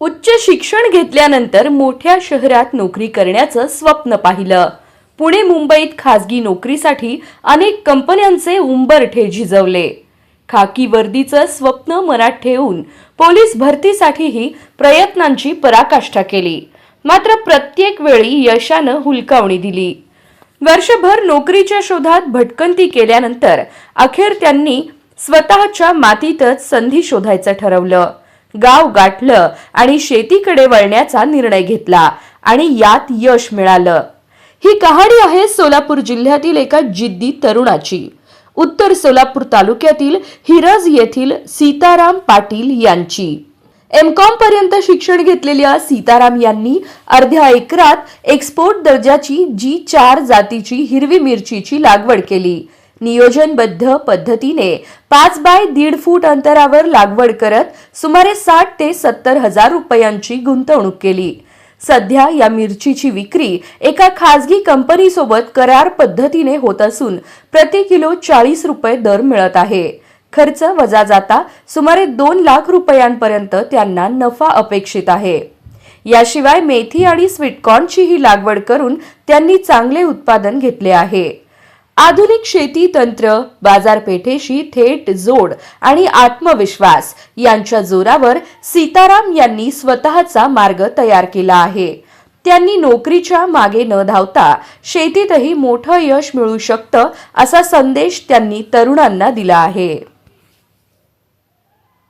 उच्च शिक्षण घेतल्यानंतर मोठ्या शहरात नोकरी करण्याचं स्वप्न पाहिलं. पुणे मुंबईत खासगी नोकरीसाठी अनेक कंपन्यांचे उंबरठे झिजवले. खाकी वर्दीचं स्वप्न मनात ठेवून पोलीस भरतीसाठीही प्रयत्नांची पराकाष्ठा केली. मात्र प्रत्येक वेळी यशानं हुलकावणी दिली. वर्षभर नोकरीच्या शोधात भटकंती केल्यानंतर अखेर त्यांनी स्वतःच्या मातीतच संधी शोधायचं ठरवलं. गाव गाठलं आणि शेतीकडे वळण्याचा निर्णय घेतला आणि यात यश मिळालं. ही कहाणी आहे सोलापूर जिल्ह्यातील एका जिद्दी तरुणाची. उत्तर सोलापूर तालुक्यातील हिरज येथील सीताराम पाटील यांची. एम कॉम पर्यंत शिक्षण घेतलेल्या सीताराम यांनी अर्ध्या एकरात एक्सपोर्ट दर्जाची जी चार जातीची हिरवी मिरचीची लागवड केली. नियोजनबद्ध पद्धतीने पाच बाय दीड फूट अंतरावर लागवड करत सुमारे साठ ते सत्तर हजार रुपयांची गुंतवणूक केली. सध्या या मिरचीची विक्री एका खासगी कंपनीसोबत करार पद्धतीने होत असून प्रति किलो चाळीस रुपये दर मिळत आहे. खर्च वजा जाता सुमारे दोन लाख रुपयांपर्यंत त्यांना नफा अपेक्षित आहे. याशिवाय मेथी आणि स्वीटकॉर्नचीही लागवड करून त्यांनी चांगले उत्पादन घेतले आहे. आधुनिक शेती तंत्र बाजारपेठेशी थेट जोड आणि आत्मविश्वास यांच्या जोरावर सीताराम यांनी स्वतःचा मार्ग तयार केला आहे. त्यांनी नोकरीच्या मागे न धावता शेतीतही मोठं यश मिळू शकतं असा संदेश त्यांनी तरुणांना दिला आहे.